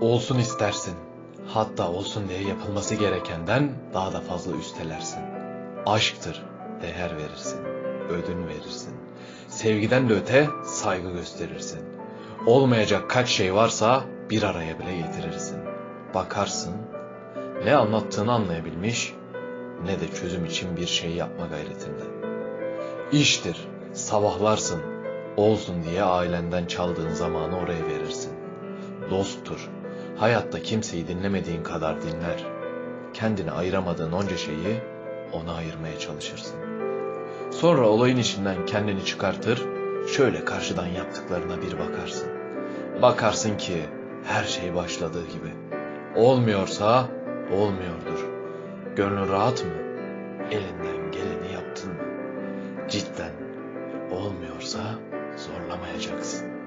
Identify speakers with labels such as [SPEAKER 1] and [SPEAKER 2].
[SPEAKER 1] Olsun istersin. Hatta olsun diye yapılması gerekenden daha da fazla üstelersin. Aşktır, değer verirsin, ödün verirsin. Sevgiden de öte saygı gösterirsin. Olmayacak kaç şey varsa bir araya bile getirirsin. Bakarsın, ne anlattığını anlayabilmiş, ne de çözüm için bir şey yapma gayretinde. İştir, sabahlarsın, olsun diye ailenden çaldığın zamanı oraya verirsin. Dosttur, hayatta kimseyi dinlemediğin kadar dinler. Kendini ayıramadığın onca şeyi ona ayırmaya çalışırsın. Sonra olayın içinden kendini çıkartır, şöyle karşıdan yaptıklarına bir bakarsın. Bakarsın ki her şey başladığı gibi. Olmuyorsa olmuyordur. Gönlün rahat mı? Elinden geleni yaptın mı? Cidden olmuyorsa zorlamayacaksın.